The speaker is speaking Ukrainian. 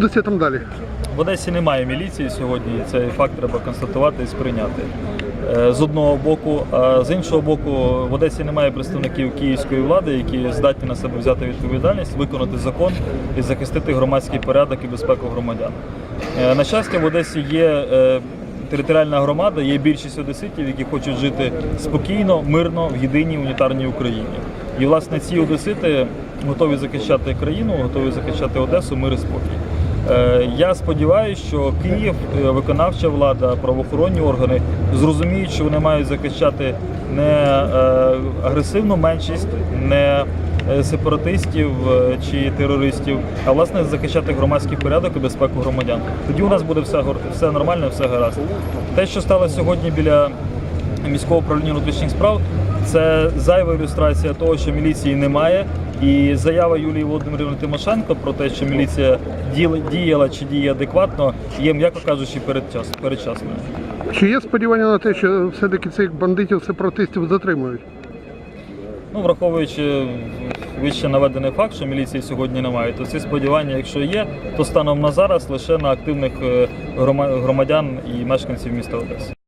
Будеться там далі. В Одесі немає міліції сьогодні. Цей факт треба констатувати і сприйняти. Е, З одного боку, а з іншого боку, в Одесі немає представників київської влади, які здатні на себе взяти відповідальність, виконати закон і захистити громадський порядок і безпеку громадян. Е, На щастя, в Одесі є е, територіальна громада, є більшість одеситів, які хочуть жити спокійно, мирно в єдиній унітарній Україні. І власне ці одесити готові захищати країну, готові захищати Одесу, мир і спокій. Е, Я сподіваюся, що Київ, е, виконавча влада, правоохоронні органи зрозуміють, що вони мають захищати не е, агресивну меншість, не сепаратистів чи терористів, а власне захищати громадський порядок і безпеку громадян. Тоді у нас буде все все нормально, все гаразд. Те, що стало сьогодні біля міського управління внутрішніх справ, це зайва ілюстрація того, що міліції немає. І заява Юлії Володимирівни Тимошенко про те, що міліція діяла чи діє адекватно, є, м'яко кажучи, передчас, передчасною. Чи є сподівання на те, що все-таки цих бандитів сепаратистів затримують? Ну, враховуючи вище наведений факт, що міліції сьогодні немає, то ці сподівання, якщо є, то станом на зараз лише на активних е, громадян і мешканців міста Одеси.